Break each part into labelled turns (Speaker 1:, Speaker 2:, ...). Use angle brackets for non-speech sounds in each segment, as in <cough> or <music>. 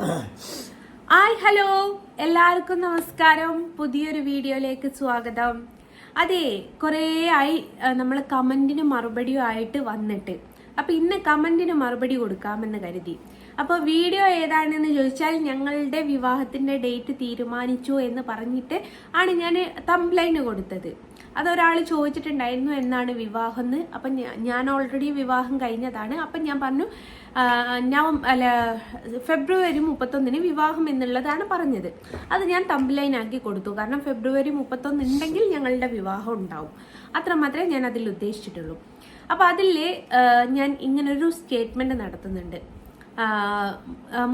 Speaker 1: Hi hello. എല്ലാവർക്കും നമസ്കാരം. പുതിയൊരു വീഡിയോയിലേക്ക് സ്വാഗതം. അതെ കുറേ ആയി നമ്മൾ കമന്റിന് മറുപടിയും ആയിട്ട് വന്നിട്ട്. അപ്പോൾ ഇന്ന് കമന്റിന് മറുപടി കൊടുക്കാമെന്ന് കരുതി. അപ്പോൾ വീഡിയോ ഏതാണെന്ന് ചോദിച്ചാൽ ഞങ്ങളുടെ വിവാഹത്തിന്റെ ഡേറ്റ് തീരുമാനിച്ചു എന്ന് പറഞ്ഞിട്ട് ആണ് ഞാൻ തംബ്ലൈന് കൊടുത്തത്. അതൊരാൾ ചോദിച്ചിട്ടുണ്ടായിരുന്നു എന്നാണ് വിവാഹം എന്ന് അപ്പം ഞാൻ ഓൾറെഡി വിവാഹം കഴിഞ്ഞതാണ്. അപ്പം ഞാൻ പറഞ്ഞു നവ അല്ല ഫെബ്രുവരി മുപ്പത്തൊന്നിന് വിവാഹം എന്നുള്ളതാണ് പറഞ്ഞത്. അത് ഞാൻ ആക്കി കൊടുത്തു. കാരണം ഫെബ്രുവരി മുപ്പത്തൊന്ന് ഉണ്ടെങ്കിൽ ഞങ്ങളുടെ വിവാഹം ഉണ്ടാവും. അത്ര മാത്രമേ ഞാൻ അതിൽ ഉദ്ദേശിച്ചിട്ടുള്ളൂ. അപ്പം അതിൽ ഞാൻ ഇങ്ങനൊരു സ്റ്റേറ്റ്മെന്റ് നടത്തുന്നുണ്ട്.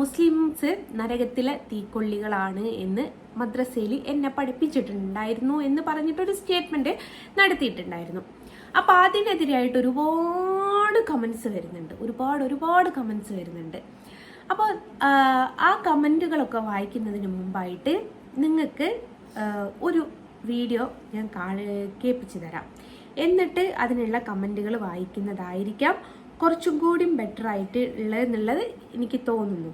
Speaker 1: മുസ്ലിംസ് നരകത്തിലെ തീക്കൊള്ളികളാണ് എന്ന് മദ്രസയിൽ എന്നെ പഠിപ്പിച്ചിട്ടുണ്ടായിരുന്നു എന്ന് പറഞ്ഞിട്ടൊരു സ്റ്റേറ്റ്മെന്റ് നടത്തിയിട്ടുണ്ടായിരുന്നു. അപ്പൊ അതിനെതിരായിട്ട് ഒരുപാട് കമന്റ്സ് വരുന്നുണ്ട്. ഒരുപാട് ഒരുപാട് കമന്റ്സ് വരുന്നുണ്ട്. അപ്പോൾ ആ കമന്റുകളൊക്കെ വായിക്കുന്നതിന് മുമ്പായിട്ട് നിങ്ങൾക്ക് ഒരു വീഡിയോ ഞാൻ കേൾപ്പിച്ചു തരാം. എന്നിട്ട് അതിനുള്ള കമന്റുകൾ വായിക്കുന്നതായിരിക്കാം. കുറച്ചും കൂടി ബെറ്റർ ആയിട്ട് ഉള്ളതെന്നുള്ളത് എനിക്ക് തോന്നുന്നു.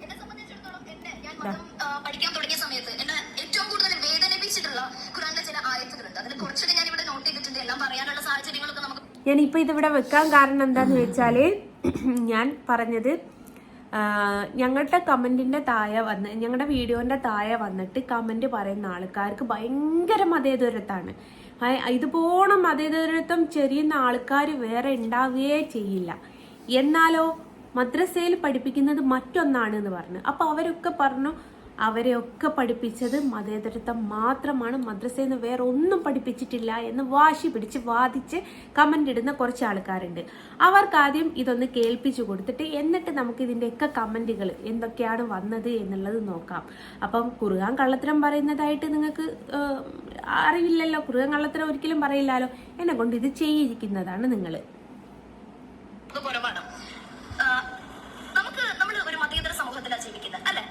Speaker 2: ഞാനിപ്പോ സംബന്ധിച്ചിടത്തോളം എന്നെ ഞാൻ മതം ആ, പഠിക്കാൻ തുടങ്ങിയ സമയത്ത് എന്നെ ഏറ്റവും കൂടുതൽ വേദനിപ്പിച്ചിട്ടുള്ള ഖുറാനിലെ ചില ആയത്തുകളുണ്ട്. അതിൽ കുറച്ചൊക്കെ ഞാൻ ഇവിടെ നോട്ട് ചെയ്തിട്ടുണ്ട്. എല്ലാം പറയാനുള്ള സാഹചര്യങ്ങളൊക്കെ നമുക്ക്
Speaker 1: ഞാനിപ്പോൾ ഇതിവിടെ വെക്കാൻ കാരണം എന്താന്ന് വെച്ചാൽ ഞാൻ പറഞ്ഞത് ഞങ്ങളുടെ കമന്റിന്റെ താഴെ വന്ന് ഞങ്ങളുടെ വീഡിയോന്റെ താഴെ വന്നിട്ട് കമന്റ് പറയുന്ന ആൾക്കാർക്ക് ഭയങ്കര മതേതരത്താണ്. ഇതുപോണം മതേതരത്വം ചെറിയുന്ന ആൾക്കാർ വേറെ ഉണ്ടാവുകയേ ചെയ്യില്ല. എന്നാലോ മദ്രസയിൽ പഠിപ്പിക്കുന്നത് മറ്റൊന്നാണ് എന്ന് പറഞ്ഞു. അപ്പോൾ അവരൊക്കെ പറഞ്ഞു അവരെയൊക്കെ പഠിപ്പിച്ചത് മതേതരത്വം മാത്രമാണ്. മദ്രസയിൽ നിന്ന് വേറെ ഒന്നും പഠിപ്പിച്ചിട്ടില്ല എന്ന് വാശി പിടിച്ച് വാദിച്ച് കമന്റ് ഇടുന്ന കുറച്ച് ആൾക്കാരുണ്ട്. അവർക്ക് ആദ്യം ഇതൊന്ന് കേൾപ്പിച്ചു കൊടുത്തിട്ട് എന്നിട്ട് നമുക്ക് ഇതിന്റെയൊക്കെ കമന്റുകൾ എന്തൊക്കെയാണ് വന്നത് എന്നുള്ളത് നോക്കാം. അപ്പം കുറുകാൻ കള്ളത്തരം പറയുന്നതായിട്ട് നിങ്ങൾക്ക് അറിവില്ലല്ലോ. കുറുകാൻ കള്ളത്തരം ഒരിക്കലും പറയില്ലല്ലോ. എന്നെ കൊണ്ട് ഇത് ചെയ്യിക്കുന്നതാണ് നിങ്ങൾ
Speaker 2: അത് കുറവാണ് ആ, നമുക്ക് നമ്മൾ ഒരു മതേതര സമൂഹത്തിലാണ് ജീവിക്കുന്നത് അല്ലെ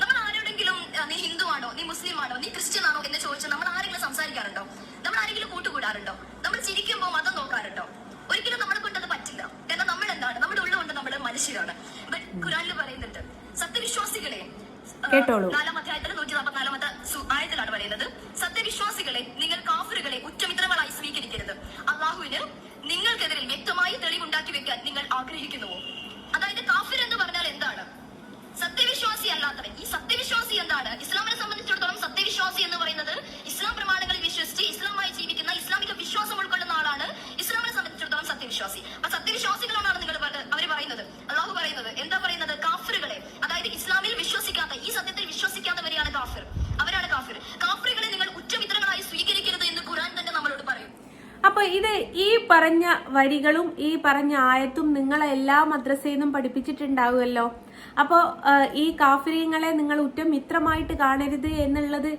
Speaker 2: നമ്മൾ ആരോടെങ്കിലും ആ, നീ ഹിന്ദു ആണോ നീ മുസ്ലിം ആണോ നീ ക്രിസ്ത്യൻ ആണോ എന്ന് ചോദിച്ചാൽ നമ്മൾ ആരെങ്കിലും സംസാരിക്കാറുണ്ടോ നമ്മൾ ആരെങ്കിലും കൂട്ടുകൂടാറുണ്ടോ നമ്മൾ ചിരിക്കുമ്പോൾ മതം നോക്കാറുണ്ടോ ഒരിക്കലും നമ്മളെ കൊണ്ട് അത് പറ്റില്ല കാരണം നമ്മൾ എന്താണ് നമ്മുടെ ഉള്ളുകൊണ്ട് നമ്മൾ മനുഷ്യരാണ് ബട്ട് ഖുറാനിൽ പറയുന്നുണ്ട് സത്യവിശ്വാസികളെ ആ,
Speaker 1: കേട്ടോളൂ.
Speaker 2: നാലാം അധ്യായത്തിൽ നൂറ്റി നാൽപ്പത്തിനാലാമത്തെ സു- ആയത്തിലാണ് പറയുന്നത് സത്യവിശ്വാസികളെ നിങ്ങൾ കാഫറുകളെ ഉറ്റമിത്രങ്ങളായി സ്വീകരിക്കരുത് അള്ളാഹുവിന് നിങ്ങൾക്കെതിരിൽ വ്യക്തമായി തെളിവുണ്ടാക്കി വെക്കാൻ നിങ്ങൾ ആഗ്രഹിക്കുന്നുവോ അതായത് കാഫിർ എന്ന് പറഞ്ഞാൽ എന്താണ് സത്യവിശ്വാസി അല്ലാത്തവൻ ഈ സത്യവിശ്വാസി എന്താണ് ഇസ്ലാമിനെ സംബന്ധിച്ചിടത്തോളം സത്യവിശ്വാസി എന്ന് പറയുന്നത് ഇസ്ലാം പ്രമാണങ്ങളിൽ വിശ്വസിച്ച് ഇസ്ലാമായി ജീവിക്കുന്ന ഇസ്ലാമിക വിശ്വാസം ഉൾക്കൊള്ളുന്ന ആളാണ് ഇസ്ലാമിനെ സംബന്ധിച്ചിടത്തോളം സത്യവിശ്വാസി അപ്പൊ സത്യവിശ്വാസികളാണ് നിങ്ങൾ അവർ പറയുന്നത് അള്ളാഹു പറയുന്നത് എന്താ പറയുന്നത് കാഫിറുകളെ അതായത് ഇസ്ലാമിൽ വിശ്വസിക്കാത്ത ഈ സത്യത്തിൽ വിശ്വസിക്കാത്തവരെയാണ് കാഫിർ അവരാണ് കാഫിർ കാഫിറുകളെ നിങ്ങൾ ഉച്ചമിത്രങ്ങളായി സ്വീകരിക്കരുത് എന്ന് ഖുറാൻ തന്നെ നമ്മളോട് പറയും
Speaker 1: അപ്പൊ ഇത് ഈ പറഞ്ഞ വരികളും ഈ പറഞ്ഞ ആയത്തും നിങ്ങളെ എല്ലാ മദ്രസയിൽ നിന്നും പഠിപ്പിച്ചിട്ടുണ്ടാവുമല്ലോ? അപ്പോൾ ഈ കാഫര്യങ്ങളെ നിങ്ങൾ ഉറ്റം മിത്രമായിട്ട് കാണരുത് എന്നുള്ളത്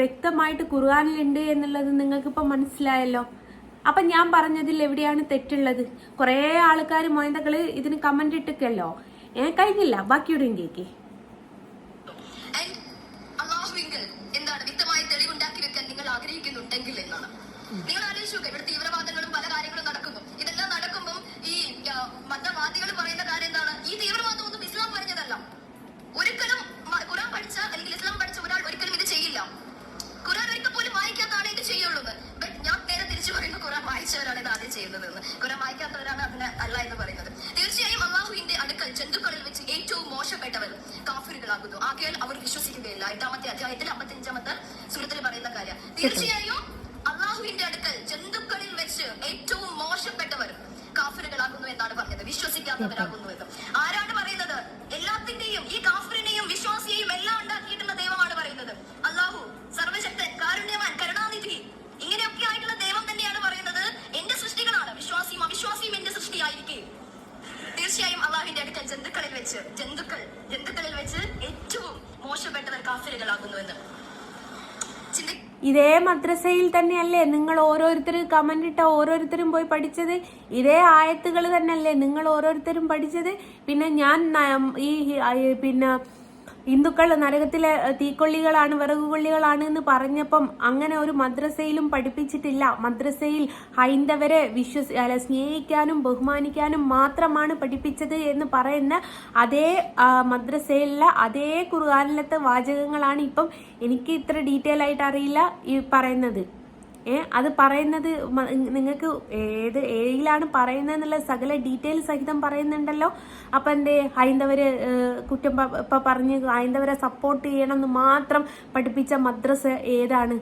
Speaker 1: വ്യക്തമായിട്ട് ഖുർആാനിലുണ്ട് എന്നുള്ളത് നിങ്ങൾക്ക് ഇപ്പൊ മനസ്സിലായല്ലോ? അപ്പൊ ഞാൻ പറഞ്ഞതിൽ എവിടെയാണ് തെറ്റുള്ളത്? കുറേ ആൾക്കാർ മോയന്തകൾ ഇതിന് കമന്റ് ഇട്ടൊക്കെയല്ലോ ഏ കഴിഞ്ഞില്ല. ബാക്കിയുടെ കേക്ക്
Speaker 2: ആൻഡ് അള്ളാഹുവിങ്കൽ എന്താണ് വ്യക്തമായ തെളിവുണ്ടാക്കി വെക്കാൻ നിങ്ങൾ ആഗ്രഹിക്കുന്നുണ്ടെങ്കിൽ എന്നാണ് നിങ്ങൾ ആലോചിച്ചു നോക്കുക ഇവിടെ തീവ്രവാദങ്ങളും പല കാര്യങ്ങളും നടക്കുന്നു ഇതെല്ലാം നടക്കുമ്പോൾ ഈ ആ, മതവാദികൾ പറയുന്ന കാര്യം എന്താണ് ഈ തീവ്രവാദം ഒന്നും ഇസ്ലാം പറഞ്ഞതല്ല ഒരിക്കലും മ- ഖുറാൻ പഠിച്ച അല്ലെങ്കിൽ ഇസ്ലാം പഠിച്ച ഒരാൾ ഒരിക്കലും ഇത് ചെയ്യില്ല ഖുറാൻ ഒരിക്കൽ പോലും വായിക്കാത്താണ് ഇത് ചെയ്യുള്ളൂ ബട്ട് ഞാൻ നേരെ തിരിച്ചു പറയുന്നു ഖുറാൻ വായിച്ചവരാണ് ഇത് ആദ്യം ചെയ്യുന്നത് എന്ന് ഖുറാൻ വായിക്കാത്തവരാണ് അതിന് അല്ല എന്ന് പറയുന്നത് തീർച്ചയായും അള്ളാഹുവിന്റെ അടുക്കൽ ജന്തുക്കളിൽ വെച്ച് ഏറ്റവും മോശപ്പെട്ടവർ കാഫിറുകളാകുന്നു ആകയാൽ അവർ വിശ്വസിക്കുകയില്ല എട്ടാമത്തെ അധ്യായത്തിൽ അമ്പത്തിയഞ്ചാമത്തെ സുഹൃത്തിൽ പറയുന്ന കാര്യം തീർച്ചയായും അള്ളാഹുവിന്റെ അടുക്കൽ ജന്തുക്കളിൽ വെച്ച് ഏറ്റവും മോശപ്പെട്ടവർ കാഫിറുകളാകുന്നു എന്നാണ് പറഞ്ഞത് എന്ന്. ആരാണ് പറയുന്നത്? എല്ലാത്തിന്റെയും ഈ കാഫിറിനെയും വിശ്വാസിയെയും എല്ലാം ഉണ്ടാക്കിയിട്ടുള്ള ദൈവമാണ് പറയുന്നത്. അള്ളാഹു സർവശക്തൻ കാരുണ്യവാൻ കരുണാനിധി ഇങ്ങനെയൊക്കെ ആയിട്ടുള്ള ദൈവം തന്നെയാണ് പറയുന്നത്. എന്റെ സൃഷ്ടികളാണ്. വിശ്വാസിയും അവിശ്വാസിയും എന്റെ സൃഷ്ടിയായിരിക്കും. തീർച്ചയായും അള്ളാഹിന്റെ അടുക്കൽ ജന്തുക്കളിൽ വെച്ച് ജന്തുക്കൾ ജന്തുക്കളിൽ വെച്ച് ഏറ്റവും മോശപ്പെട്ടവർ ചിന്തി
Speaker 1: ഇതേ മദ്രസയിൽ തന്നെയല്ലേ നിങ്ങൾ ഓരോരുത്തരും കമന്റ് ഇട്ട ഓരോരുത്തരും പോയി പഠിച്ചത്? ഇതേ ആയത്തുകൾ തന്നെയല്ലേ നിങ്ങൾ ഓരോരുത്തരും പഠിച്ചത്? പിന്നെ ഞാൻ ഈ പിന്നെ ഹിന്ദുക്കൾ നരകത്തിലെ തീക്കൊള്ളികളാണ് വിറകുകൊള്ളികളാണ് എന്ന് പറഞ്ഞപ്പം അങ്ങനെ ഒരു മദ്രസയിലും പഠിപ്പിച്ചിട്ടില്ല. മദ്രസയിൽ ഹൈന്ദവരെ വിശ്വസി അല്ല സ്നേഹിക്കാനും ബഹുമാനിക്കാനും മാത്രമാണ് പഠിപ്പിച്ചത് എന്ന് പറയുന്ന അതേ മദ്രസയിലെ അതേ ഖുർആാനിലത്തെ വാചകങ്ങളാണ് ഇപ്പം എനിക്ക് ഇത്ര ഡീറ്റെയിൽ ആയിട്ട് അറിയില്ല ഈ പറയുന്നത്. അത് പറയുന്നത് നിങ്ങൾക്ക് ഏത് ഏഴിലാണ് പറയുന്നത് എന്നുള്ള സകല ഡീറ്റെയിൽ സഹിതം പറയുന്നുണ്ടല്ലോ. അപ്പൊ എന്റെ ഹൈന്ദവര് കുറ്റം പറഞ്ഞ് ഹൈന്ദവരെ സപ്പോർട്ട് ചെയ്യണം എന്ന് മാത്രം പഠിപ്പിച്ച മദ്രസ ഏതാണ്?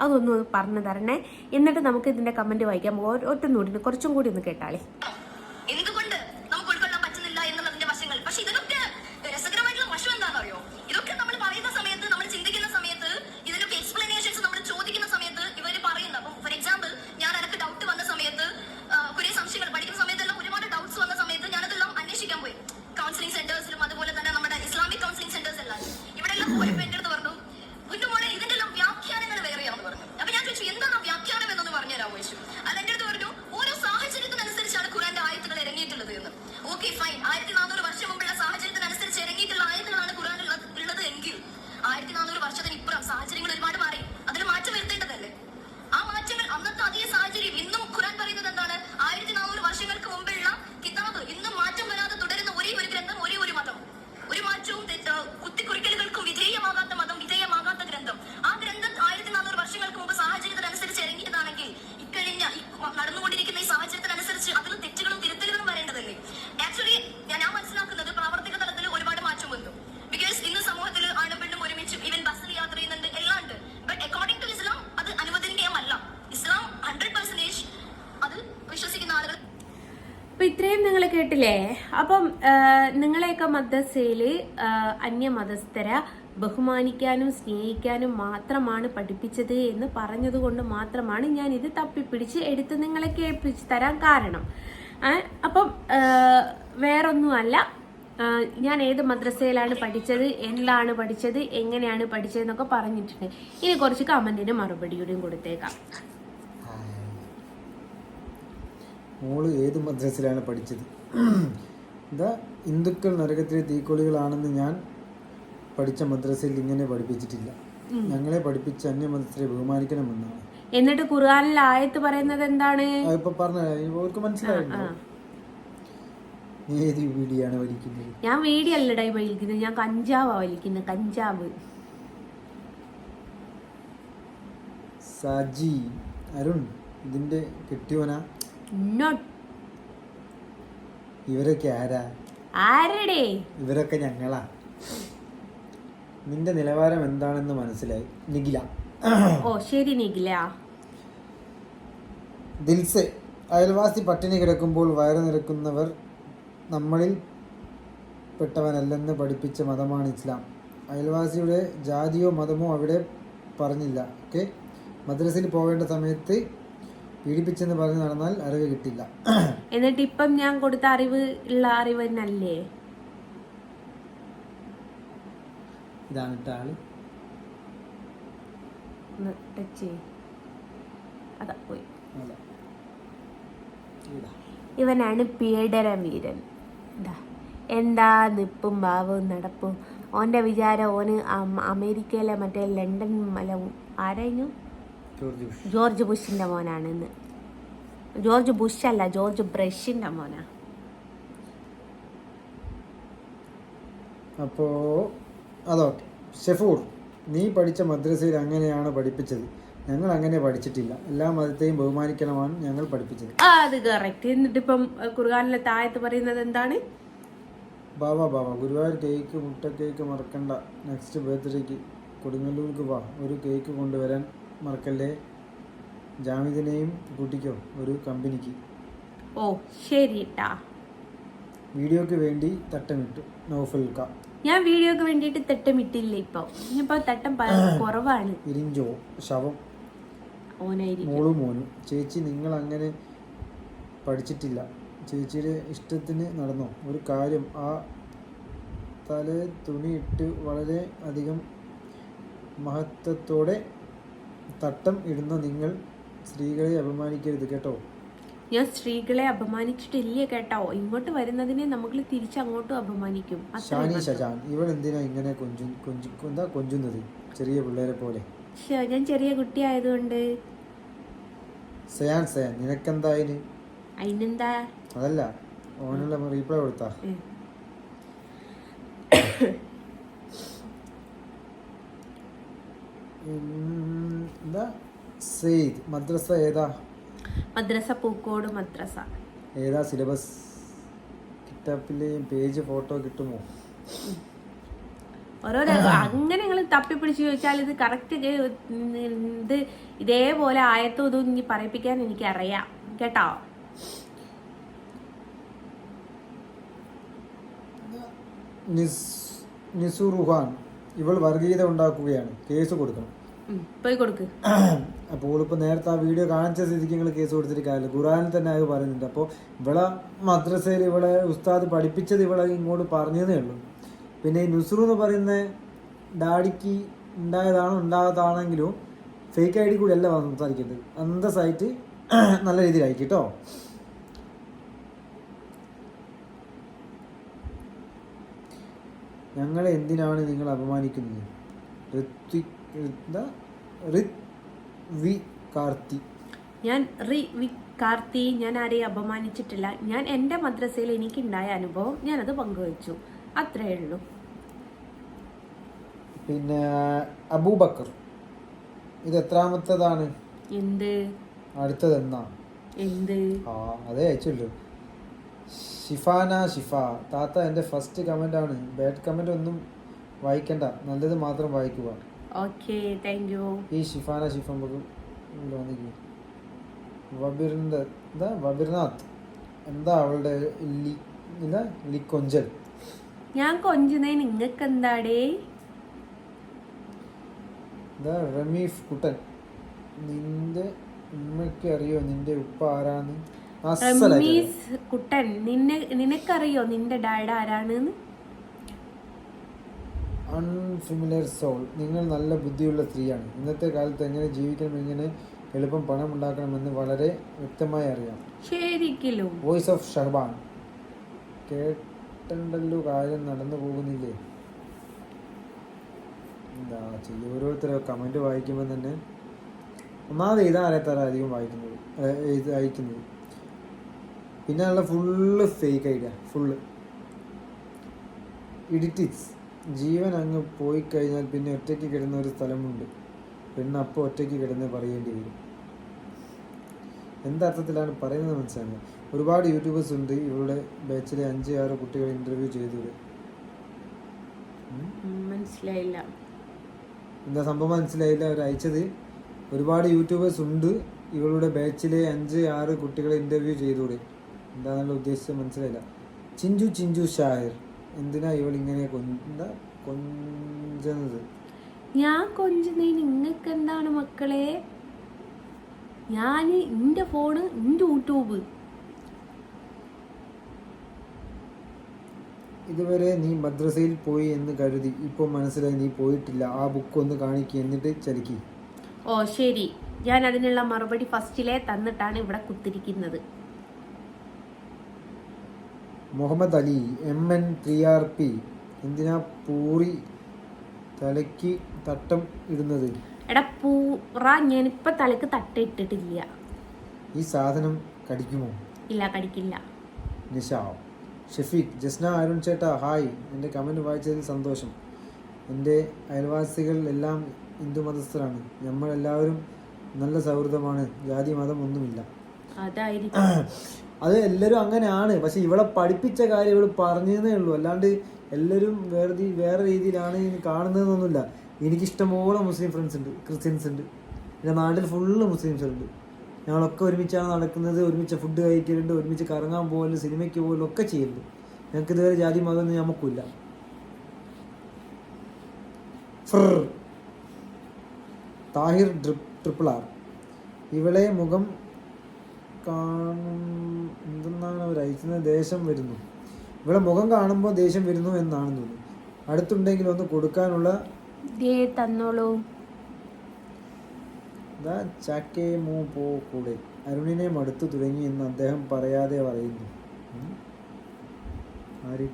Speaker 1: അതൊന്ന് പറഞ്ഞു തരണേ. എന്നിട്ട് നമുക്ക് ഇതിന്റെ കമന്റ് വായിക്കാം. ഒറ്റ നൂടിന് കുറച്ചും കൂടി ഒന്ന് കേട്ടാളേ
Speaker 2: എന്തുകൊണ്ട് നമുക്ക് ഉൾക്കൊള്ളാൻ പറ്റുന്നില്ല എന്നുള്ളതിന്റെ വശങ്ങൾ പക്ഷെ ഇതിനൊക്കെ രസകരമായിട്ടുള്ള വശം എന്താണെന്ന് അറിയോ ഇതൊക്കെ നമ്മൾ പറയുന്ന സമയത്ത് നമ്മൾ ചിന്തിക്കുന്ന സമയത്ത് ഇതിനൊക്കെ എക്സ്പ്ലനേഷൻസ് നമ്മൾ ചോദിക്കുന്ന സമയത്ത് ഇവർ പറയുന്നത് അപ്പം ഫോർ എക്സാമ്പിൾ ഞാൻ എനിക്ക് ഡൗട്ട് വന്ന സമയത്ത് ആ, കുറെ സംശയങ്ങൾ പഠിക്കുന്ന സമയത്തെല്ലാം ഒരുപാട് ഡൗട്ട്സ് വന്ന സമയത്ത് ഞാനതെല്ലാം അന്വേഷിക്കാൻ പോയി കൗൺസിലിംഗ് സെന്റേഴ്സിലും അതുപോലെ തന്നെ നമ്മുടെ ഇസ്ലാമിക് കൗൺസിലിംഗ് സെന്റേഴ്സ് എല്ലാം ഇവിടെ എല്ലാം പോയപ്പോ എന്റെ അടുത്ത് പറഞ്ഞു കുഞ്ഞുമോളെ ഇതിന്റെ എല്ലാം വ്യാഖ്യാനങ്ങൾ വേറെയാണെന്ന് പറഞ്ഞു അപ്പൊ ഞാൻ ചോദിച്ചു എന്താണ് ആ വ്യാഖ്യാനം എന്നൊന്ന് പറഞ്ഞുതരാമോ ചോദിച്ചു അത് എന്റെ അടുത്ത് പറഞ്ഞു ഓരോ സാഹചര്യത്തിനനുസരിച്ചാണ് ഖുറാന്റെ ആയത്തുകൾ ഇറങ്ങിയിട്ടുള്ളത് എന്ന് ഓക്കെ ഫൈൻ ആയിരത്തി നാനൂറ് വർഷം മുമ്പുള്ള സാഹചര്യത്തിനനുസരിച്ച് ഇറങ്ങിയിട്ടുള്ള ആയത്തുകളാണ് ഖുറാൻ ഉള്ളത് ഉള്ളത് എങ്കിൽ ആയിരത്തി നാനൂറ് വർഷത്തിന് ഇപ്പുറം സാഹചര്യങ്ങൾ ഒരുപാട് മാറി അതിൽ മാറ്റം വരുത്തേണ്ടതല്ലേ ആ മാറ്റങ്ങൾ അന്നത്തെ അതേ സാഹചര്യം ഇന്നും ഖുറാൻ പറയുന്നത് എന്താണ് ആയിരത്തി നാനൂറ് വർഷങ്ങൾക്ക് മുമ്പുള്ള കിതാബ് ഇന്നും മാറ്റം വരാതെ തുടരുന്ന ഒരേ ഒരു ഗ്രന്ഥം ഒരേ ഒരു മതം ഒരു മാറ്റവും തെറ്റ് കുത്തിക്കുറിക്കലുകൾക്കും വിധേയമാകാത്ത മതം വിധേയമാകാത്ത ഗ്രന്ഥം ആ ഗ്രന്ഥം ആയിരത്തി നാനൂറ് വർഷങ്ങൾക്ക് മുമ്പ് സാഹചര്യത്തിനനുസരിച്ച് ഇറങ്ങിയതാണെങ്കിൽ ഇക്കഴിഞ്ഞ ഈ നടന്നുകൊണ്ടിരിക്കുന്ന ഈ സാഹചര്യത്തിനനുസരിച്ച് അതിൽ തെറ്റുകളും തിരുത്തലുകളും വരേണ്ടതല്ലേ ആക്ച്വലി ഞാൻ ഞാൻ മനസ്സിലാക്കുന്നത് പ്രാവർത്തിക തലത്തിൽ ഒരുപാട് മാറ്റം വന്നു ബിക്കോസ് ഇന്ന് സമൂഹത്തിൽ ആണും പെണ്ണും ഒരുമിച്ച് ഈവൻ ബസ്സിൽ യാത്ര ചെയ്യുന്നുണ്ട് എല്ലാം ഉണ്ട് ബട്ട് അക്കോർഡിംഗ് ടു ഇസ്ലാം അത് അനുവദനീയമല്ല ഇസ്ലാം ഹൺഡ്രഡ് പെർസെന്റേജ് അത് വിശ്വസിക്കുന്ന ആളുകൾ
Speaker 1: അപ്പൊ ഇത്രയും നിങ്ങൾ കേട്ടില്ലേ അപ്പം നിങ്ങളെയൊക്കെ ആ, അന്യമതസ്ഥരെ ബഹുമാനിക്കാനും സ്നേഹിക്കാനും മാത്രമാണ് പഠിപ്പിച്ചത് എന്ന് പറഞ്ഞതുകൊണ്ട് മാത്രമാണ് ഞാൻ ഇത് തപ്പിപ്പിടിച്ച് എടുത്ത് നിങ്ങളെ കേൾപ്പിച്ച് തരാൻ കാരണം. അപ്പം വേറൊന്നുമല്ല. ഞാൻ ഏത് മദ്രസയിലാണ് പഠിച്ചത് എന്താണ് പഠിച്ചത് എങ്ങനെയാണ് പഠിച്ചതെന്നൊക്കെ പറഞ്ഞിട്ടുണ്ട്. ഇനി കുറച്ച് കമന്റിന് മറുപടിയോടും കൊടുത്തേക്കാം.
Speaker 3: മോൾ ഏത് മദ്രസയിലാണ് പഠിച്ചത്? ഇതാ ഹിന്ദുക്കൾ നരകത്തിലെ തീക്കോളികളാണെന്ന് ഞാൻ പഠിച്ച മദ്രസയിൽ ഇങ്ങനെ പഠിപ്പിച്ചിട്ടില്ല. ഞങ്ങളെ പഠിപ്പിച്ച അന്യ അന്യമതസ്ഥരെ ബഹുമാനിക്കണമെന്നാണ്.
Speaker 1: എന്നിട്ട് ഖുർആനിൽ ആയത്ത് പറയുന്നത് എന്താണ്?
Speaker 3: ഇപ്പൊ പറഞ്ഞ അവർക്ക് മനസ്സിലായിരുന്നു ഏത് വീഡിയാണ് വലിക്കുന്നത്?
Speaker 1: ഞാൻ വീടിയല്ലടായി വലിക്കുന്നത്. ഞാൻ കഞ്ചാവാ വലിക്കുന്നത്. കഞ്ചാവ്.
Speaker 3: സാജി അരുൺ ഇതിന്റെ കെട്ടിയോനാ?
Speaker 1: നോട്ട്
Speaker 3: ഇവരൊക്കെ ആരാ?
Speaker 1: ആരടേ?
Speaker 3: ഇവരൊക്കെ ഞങ്ങളാ. നിന്റെ നിലവാരം എന്താണെന്ന് മനസ്സിലായി. നിഖില.
Speaker 1: ഓ ശരി നിഖില.
Speaker 3: ദിൽസെ അയൽവാസി പട്ടിണി കിടക്കുമ്പോൾ വയറു നിറക്കുന്നവർ നമ്മളിൽ പെട്ടവനല്ലെന്ന് പഠിപ്പിച്ച മതമാണ് ഇസ്ലാം. അയൽവാസിയുടെ ജാതിയോ മതമോ അവിടെ പറഞ്ഞില്ല ഓക്കെ? മദ്രസയിൽ പോകേണ്ട സമയത്ത് പീഡിപ്പിച്ചെന്ന് പറഞ്ഞ് നടന്നാൽ അറിവ് കിട്ടില്ല.
Speaker 1: എന്നിട്ട് ഇപ്പം ഞാൻ കൊടുത്ത അറിവ് ഉള്ള അറിവ് തന്നല്ലേ
Speaker 3: ഇതാണ് ഇട്ട
Speaker 1: ആൾ ടച്ച്. അതാ പോയി.
Speaker 3: അല്ല.
Speaker 1: ഇവനാണ് പീഡന വീരൻ ഇതാ എന്താ നിപ്പും ഭാവവും നടപ്പും? ഓന്റെ വിചാരം ഓന് അമേരിക്കയിലെ മറ്റേ ലണ്ടൻ മല ആരായിരുന്നു
Speaker 3: ജോർജ് ബുഷ്.
Speaker 1: ജോർജ് ബുഷിന്റെ മോനാണ് ഇന്ന് ജോർജ് ബുഷ് അല്ല ജോർജ് ബ്രഷിന്റെ മോനാ.
Speaker 3: അപ്പോ അതോട്ടെ ഷെഫൂർ നീ പഠിച്ച മദ്രസയിൽ അങ്ങനെയാണ് പഠിപ്പിച്ചത്. ഞങ്ങൾ അങ്ങനെ പഠിച്ചിട്ടില്ല. എല്ലാ മതത്തെയും ബഹുമാനിക്കണമാണ് ഞങ്ങൾ പഠിപ്പിച്ചത്.
Speaker 1: അത് കറക്റ്റ് എന്നിട്ട് ഇപ്പം ഖുർആാനിലെ താഴത്ത് പറയുന്നത് എന്താണ്?
Speaker 3: ബാബ ബാബ ഗുരുവായൂർ കേക്ക് മുട്ട കേക്ക് മറക്കണ്ട. നെക്സ്റ്റ് ബർത്ത്ഡേക്ക് കൊടുങ്ങല്ലൂർക്ക് വാ. ഒരു കേക്ക് കൊണ്ടുവരാൻ മറക്കല്ലേ? ജാമിദിനെയും കൂട്ടിക്കോ ഒരു കമ്പനിക്ക്.
Speaker 1: ഓ ശരി ട്ടാ
Speaker 3: വീഡിയോക്ക് വേണ്ടി തട്ടമിട്ടു. നോഫൽക്ക
Speaker 1: ഞാൻ വീഡിയോക്ക് വേണ്ടിയിട്ട് തട്ടമിട്ടില്ല ഇപ്പൊ. ഇനിയിപ്പോ തട്ടം പ- <clears throat> കുറവാണ്.
Speaker 3: ഇരിഞ്ചോ ശവം.
Speaker 1: ഓനായിരിക്കും
Speaker 3: മോളും മോനും. ചേച്ചി നിങ്ങൾ അങ്ങനെ പഠിച്ചിട്ടില്ല. ചേച്ചിയുടെ ഇഷ്ടത്തിന് നടന്നോ? ഒരു കാര്യം ആ തല തുണിയിട്ട് വളരെ അധികം മഹത്വത്തോടെ തട്ടം ഇടുന്ന നിങ്ങൾ സ്ത്രീകളെ അപമാനിക്കരുത് കേട്ടോ.
Speaker 1: ഞാൻ സ്ത്രീകളെ അപമാനിച്ചിട്ടില്ല കേട്ടോ. ഇങ്ങോട്ട് വരുന്നതിനെ നമ്മൾ തിരിച്ചങ്ങോട്ടും അപമാനിക്കും.
Speaker 3: ഷാനി. ഷജാൻ ഇവൾ എന്തിനാ ഇങ്ങനെ കൊഞ്ചു കൊഞ്ചു എന്താ കൊഞ്ചുന്നത്? ചെറിയ പിള്ളേരെ പോലെ.
Speaker 1: ശ്ശോ, ഞാൻ ചെറിയ കുട്ടിയായതുകൊണ്ട്
Speaker 3: സയാൻ സയാൻ നിനക്കെന്താ അതിന്?
Speaker 1: അതിനെന്താ?
Speaker 3: അതല്ല ഓനുള്ള റീപ്ലൈ കൊടുത്താ. എന്താ? സെയ്ദ്. മദ്രസ ഏതാ?
Speaker 1: മദ്രസ പൂക്കോട് മദ്രസ.
Speaker 3: ഏതാ സിലബസ്? കിതാബിലെ പേജ് ഫോട്ടോ കിട്ടുമോ?
Speaker 1: ഓരോരോ അങ്ങനെ നിങ്ങൾ തപ്പിപ്പിടിച്ച് ചോദിച്ചാൽ ഇത് കറക്റ്റ് ഇത് ഇതേപോലെ ആയത്തും ഇതും ഇനി പറയിപ്പിക്കാൻ എനിക്ക് അറിയാം കേട്ടോ
Speaker 3: നിസ് നിസുറുഹാൻ ഇവൾ വർഗീയത ഉണ്ടാക്കുകയാണ്. കേസ് കൊടുക്കണം.
Speaker 1: പോയി കൊടുക്ക്.
Speaker 3: അപ്പോൾ ഇപ്പൊ നേരത്തെ ആ വീഡിയോ കാണിച്ച സ്ഥിതിക്ക് നിങ്ങൾ കേസ് കൊടുത്തിട്ട് കാര്യമില്ല ഖുറാനിൽ തന്നെ അത് പറയുന്നുണ്ട്. അപ്പോൾ ഇവളെ മദ്രസയിൽ ഇവളെ ഉസ്താദ് പഠിപ്പിച്ചത് ഇവളെ ഇങ്ങോട്ട് പറഞ്ഞതേ ഉള്ളൂ. പിന്നെ ഈ നുസ്രു എന്ന് പറയുന്ന ഡാഡിക്ക് ഉണ്ടായതാണോ ഉണ്ടാകാതാണെങ്കിലും ഫേക്ക് ഐ ഡി കൂടി അല്ല സംസാരിക്കുന്നത് അന്തസ്സായിട്ട് നല്ല രീതിയിലായിരിക്കും കേട്ടോ. ഞങ്ങളെ എന്തിനാണ് നിങ്ങൾ അപമാനിക്കുന്നത്? ഋത്വിക് എന്താ? ഋത് വി കാർത്തി
Speaker 1: ഞാൻ റി വി കാർത്തി ഞാൻ ആരെയും അപമാനിച്ചിട്ടില്ല. ഞാൻ എന്റെ മദ്രസയിൽ എനിക്കുണ്ടായ അനുഭവം ഞാനത് പങ്കുവച്ചു. അത്രേ ഉള്ളൂ.
Speaker 3: പിന്നെ അബൂബക്കർ. ഇത് എത്രാമത്തതാണ്?
Speaker 1: എന്ത്?
Speaker 3: അടുത്തത് എന്നാ
Speaker 1: എന്ത്?
Speaker 3: ആ അതേ അയച്ചുള്ളൂ. ഷിഫാന ഷിഫ. താത്ത എന്റെ ഫസ്റ്റ് കമന്റ് ആണ്. ബാഡ് കമന്റ് ഒന്നും വായിക്കണ്ട. നല്ലത് മാത്രം വായിക്കുക.
Speaker 1: ഓക്കെ താങ്ക് യു
Speaker 3: ഈ ഷിഫാന ഷിഫ നമുക്ക് വബിറിന്റെ എന്താ? വബിർനാഥ്. എന്താ അവളുടെ ഇല്ല ലിക്കൊഞ്ചൽ
Speaker 1: ഞാൻ കൊഞ്ചുന്നേ നിങ്ങൾക്ക് എന്താടേ
Speaker 3: എന്താ? റമീഫ് കുട്ടൻ. നിന്റെ ഉമ്മയ്ക്ക് അറിയോ? നിന്റെ ഉപ്പ ആരാന്ന്?
Speaker 1: റമീസ് കുട്ടൻ നിന്നെ നിനക്കറിയോ നിന്റെ ഡാഡ് ആരാണെന്ന്?
Speaker 3: അൺഫിമിലർ സോൾ നിങ്ങൾ നല്ല ബുദ്ധിയുള്ള സ്ത്രീയാണ്. ഇന്നത്തെ കാലത്ത് എങ്ങനെ ജീവിക്കണം എങ്ങനെ എളുപ്പം പണം ഉണ്ടാക്കണമെന്ന് വളരെ വ്യക്തമായി അറിയാം.
Speaker 1: ശരിക്കലും.
Speaker 3: വോയിസ് ഓഫ് ഷഹബാൻ കേട്ടണ്ടല്ലോ കാര്യം നടന്നു പോകുന്നില്ലേ? എന്താ ചെയ്യുക ഓരോരുത്തരും കമന്റ് വായിക്കുമ്പോൾ തന്നെ ഒന്നാമത് എഴുതാൻ അറിയാത്തവരാധികം വായിക്കുന്നത്? ഏ, അയക്കുന്നത്? പിന്നെ നല്ല full fake idea full edits ജീവൻ അങ്ങ് പോയി കഴിഞ്ഞാൽ പിന്നെ ഒറ്റയ്ക്ക് കിടന്ന ഒരു സ്ഥലമുണ്ട്. പെണ്ണ് അപ്പോൾ ഒറ്റയ്ക്ക് കിടന്ന് പറയേണ്ടി വരും. എന്തർത്ഥത്തിലാണ് പറയുന്നത് മനസ്സിലാകുന്നത് ഒരുപാട് യൂട്യൂബേഴ്സ് ഉണ്ട് ഇവരുടെ ബാച്ചിലെ അഞ്ച് ആറ് കുട്ടികളെ ഇന്റർവ്യൂ ചെയ്തത്. ഉം,
Speaker 1: മനസ്സിലായില്ല.
Speaker 3: എന്താ സംഭവം മനസ്സിലായില്ല? അവർ അയച്ചത് ഒരുപാട് യൂട്യൂബേഴ്സ് ഉണ്ട് ഇവളുടെ ബാച്ചിലെ അഞ്ച് ആറ് കുട്ടികളെ ഇന്റർവ്യൂ ചെയ്തൂടെ. എന്താണെന്നുള്ള ഉദ്ദേശിച്ച് മനസ്സിലായില്ല. ചിഞ്ചു ചിഞ്ചു ഷാഹിർ എന്തിനാ ഇവൾ ഇങ്ങനെ എന്താ കൊഞ്ചുന്നത്?
Speaker 1: ഞാൻ കൊഞ്ചുന്നേ നിങ്ങൾക്ക് എന്താണ് മക്കളെ? ഞാൻ എന്റെ ഫോണ് എന്റെ യൂട്യൂബ്.
Speaker 3: ഇതുവരെ നീ മദ്രസയിൽ പോയി എന്ന് കരുതി ഇപ്പോൾ മനസ്സിലായി നീ പോയിട്ടില്ല. ആ ബുക്ക് ഒന്ന് കാണിക്കുക എന്നിട്ട് ചലിക്കി.
Speaker 1: ഓ ശരി. ഞാൻ അതിനുള്ള മറുപടി ഫസ്റ്റിലെ തന്നിട്ടാണ് ഇവിടെ കുത്തിരിക്കുന്നത്.
Speaker 3: Muhammad Ali M N three R P എന്തിനാ പൂറി തലയ്ക്ക് തട്ടം ഇടുന്നത്?
Speaker 1: എടാ പൂറ ഞാനിപ്പോ തലക്ക് തട്ടിട്ടിട്ടില്ല
Speaker 3: ഈ സാധനം കടിക്കുമോ?
Speaker 1: ഇല്ല കടിക്കില്ല.
Speaker 3: നിഷ ഷഫീഖ് ജസ്ന അരുൺ ചേട്ടാ ഹായ്. എന്റെ കമന്റ് വായിച്ചതിൽ സന്തോഷം. എന്റെ അയൽവാസികൾ എല്ലാം ഹിന്ദു മതസ്ഥരാണ്. നമ്മൾ എല്ലാവരും നല്ല സൗഹൃദമാണ്. ജാതി മതം ഒന്നുമില്ല.
Speaker 1: അതായിരിക്കും. <coughs>
Speaker 3: അത് എല്ലാവരും അങ്ങനെയാണ്. പക്ഷെ ഇവിടെ പഠിപ്പിച്ച കാര്യം ഇവൾ പറഞ്ഞതേ ഉള്ളൂ. അല്ലാണ്ട് എല്ലാവരും വേറെ വേറെ രീതിയിലാണ് കാണുന്നതെന്നൊന്നുമില്ല. എനിക്കിഷ്ടംപോലെ മുസ്ലിം ഫ്രണ്ട്സ് ഉണ്ട് ക്രിസ്ത്യൻസ് ഉണ്ട്. എന്റെ നാട്ടിൽ ഫുള്ള് മുസ്ലിംസ് ഉണ്ട്. ഞങ്ങളൊക്കെ ഒരുമിച്ചാണ് നടക്കുന്നത്. ഒരുമിച്ച് ഫുഡ് കഴിക്കലുണ്ട് ഒരുമിച്ച് കറങ്ങാൻ പോകലും സിനിമയ്ക്ക് പോകലും ഒക്കെ ചെയ്യലുണ്ട് ഞങ്ങൾക്ക് ഇതുവരെ ജാതി മതം ഒന്നും നമുക്കില്ല. താഹിർ ട്രിപ്പിൾ ആർ ഇവളെ മുഖം കാണും അവർ ദേഷ്യം വരുന്നു. ഇവിടെ മുഖം കാണുമ്പോൾ ദേഷ്യം വരുന്നു എന്നാണ് തോന്നുന്നു അടുത്തുണ്ടെങ്കിൽ ഒന്ന് കൊടുക്കാനുള്ള
Speaker 1: തന്നോളൂ.
Speaker 3: ചാക്കേ മൂ പോ കൂടെ. അരുണിനെ മടുത്തു തുടങ്ങി എന്ന് അദ്ദേഹം പറയാതെ പറയുന്നു. ആര്?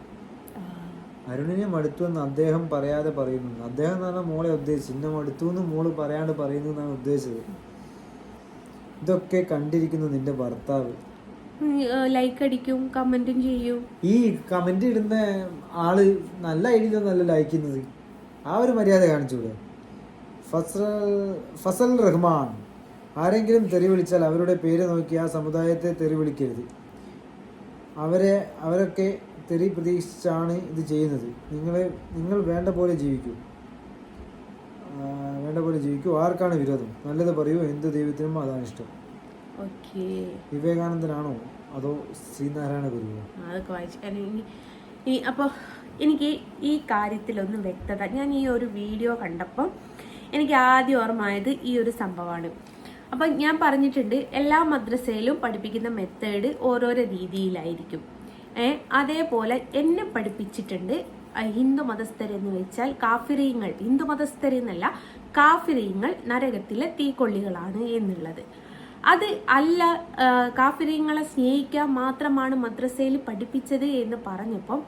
Speaker 3: അരുണിനെ മടുത്തു എന്ന് അദ്ദേഹം പറയാതെ പറയുന്നു. അദ്ദേഹം എന്ന് പറഞ്ഞാൽ മോളെ ഉദ്ദേശിച്ചു എന്നെ മടുത്തു എന്ന് മോൾ പറയാണ്ട് പറയുന്നു എന്നാണ് ഉദ്ദേശിച്ചത്. ഇതൊക്കെ കണ്ടിരിക്കുന്നു നിന്റെ ഭർത്താവ്.
Speaker 1: ലൈക്ക് അടിക്കും കമന്റും ചെയ്യും.
Speaker 3: ഈ കമന്റ് ഇടുന്ന ആൾ നല്ല ഐഡിയ നല്ല ലൈക്കുന്നത് ആ ഒരു മര്യാദ കാണിച്ചൂടെ? ഫസൽ ഫസൽ റഹ്മാൻ. ആരെങ്കിലും തെറി വിളിച്ചാൽ അവരുടെ പേര് നോക്കി ആ സമുദായത്തെ തെറി വിളിക്കരുത്. അവരെ അവരൊക്കെ തെറി പ്രതീക്ഷിച്ചാണ് ഇത് ചെയ്യുന്നത്. നിങ്ങൾ നിങ്ങൾ വേണ്ട പോലെ ജീവിക്കൂ. വേണ്ട പോലെ ജീവിക്കൂ. ആർക്കാണ് വിരോധം? നല്ലത് പറയൂ. എന്ത് ദൈവത്തിനും അതാണ് ഇഷ്ടം. വിവേകാനന്ദനാണോ? അതോ ശ്രീനാരായണ ഗുരുവോ?
Speaker 1: അതൊക്കെ വായിച്ചു. ഈ അപ്പോൾ എനിക്ക് ഈ കാര്യത്തിലൊന്നും വ്യക്തത. ഞാൻ ഈ ഒരു വീഡിയോ കണ്ടപ്പം എനിക്ക് ആദ്യം ഓർമ്മയത് ഈ ഒരു സംഭവമാണ്. അപ്പം ഞാൻ പറഞ്ഞിട്ടുണ്ട് എല്ലാ മദ്രസയിലും പഠിപ്പിക്കുന്ന മെത്തേഡ് ഓരോരോ രീതിയിലായിരിക്കും. ഏർ അതേപോലെ എന്നെ പഠിപ്പിച്ചിട്ടുണ്ട് ഹിന്ദു മതസ്ഥരെന്ന് വെച്ചാൽ കാഫിറീങ്ങൾ ഹിന്ദു മതസ്ഥരെന്നല്ല കാഫിറീങ്ങൾ നരകത്തിലെ തീക്കൊള്ളികളാണ് എന്നുള്ളത്. അത് അല്ല കാഫിരിയങ്ങളെ സ്നേഹിക്കാൻ മാത്രമാണ് മദ്രസയിൽ പഠിപ്പിച്ചത് എന്ന് പറഞ്ഞപ്പോൾ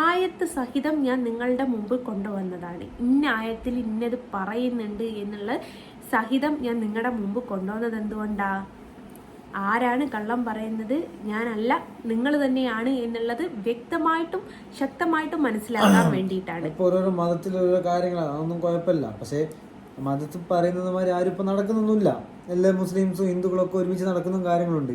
Speaker 1: ആയത്ത് സഹിതം ഞാൻ നിങ്ങളുടെ മുമ്പ് കൊണ്ടുവന്നതാണ്. ഇന്ന ആയത്തിൽ ഇന്നത് പറയുന്നുണ്ട് എന്നുള്ള സഹിതം ഞാൻ നിങ്ങളുടെ മുമ്പ് കൊണ്ടുവന്നത് എന്തുകൊണ്ടാ? ആരാണ് കള്ളം പറയുന്നത്? ഞാനല്ല നിങ്ങൾ തന്നെയാണ് എന്നുള്ളത് വ്യക്തമായിട്ടും ശക്തമായിട്ടും മനസ്സിലാക്കാൻ <coughs> വേണ്ടിയിട്ടാണ്.
Speaker 3: ഓരോരോ മതത്തിൽ ഓരോ കാര്യങ്ങളാണ്. അതൊന്നും കുഴപ്പമില്ല. പക്ഷേ മതത്തിൽ പറയുന്നത് മാതിരി ആരും ഇപ്പൊ നടക്കുന്നൊന്നുമില്ല. എല്ലാ മുസ്ലിംസും ഹിന്ദുക്കളൊക്കെ ഒരുമിച്ച് നടക്കുന്ന കാര്യങ്ങളുണ്ട്.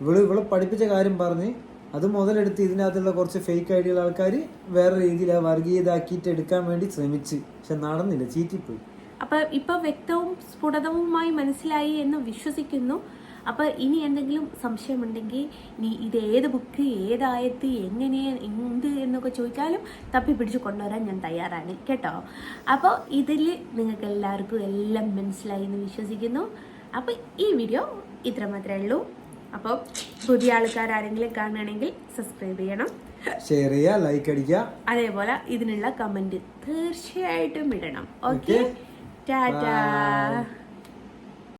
Speaker 3: ഇവൾ ഇവളെ പഠിപ്പിച്ച കാര്യം പറഞ്ഞ് അത് മുതലെടുത്ത് ഇതിനകത്തുള്ള കുറച്ച് ഫേക്ക് ഐഡിയകൾ ആൾക്കാർ വേറെ രീതിയിൽ വർഗീയതാക്കിയിട്ട് എടുക്കാൻ വേണ്ടി ശ്രമിച്ച്. പക്ഷെ നടന്നില്ല ചീറ്റിപ്പോയി.
Speaker 1: അപ്പൊ ഇപ്പൊ വ്യക്തവും സ്ഫുടതവുമായി മനസ്സിലായി എന്ന് വിശ്വസിക്കുന്നു. അപ്പൊ ഇനി എന്തെങ്കിലും സംശയമുണ്ടെങ്കിൽ നീ ഇത് ഏത് ബുക്ക് ഏതായത് എങ്ങനെ എന്ത് എന്നൊക്കെ ചോദിച്ചാലും തപ്പി പിടിച്ച് കൊണ്ടുവരാൻ ഞാൻ തയ്യാറാണ്. കേട്ടോ? അപ്പോൾ ഇതിൽ നിങ്ങൾക്ക് എല്ലാവർക്കും എല്ലാം മനസ്സിലായി എന്ന് വിശ്വസിക്കുന്നു. അപ്പോൾ ഈ വീഡിയോ ഇത്ര മാത്രമേ ഉള്ളൂ. അപ്പോൾ പുതിയ ആൾക്കാർ ആരെങ്കിലും കാണുകയാണെങ്കിൽ സബ്സ്ക്രൈബ് ചെയ്യണം.
Speaker 3: ഷെയർ ചെയ്യുക ലൈക്ക് അടിക്കുക.
Speaker 1: അതേപോലെ ഇതിനുള്ള കമന്റ് തീർച്ചയായിട്ടും ഇടണം. Okay tata.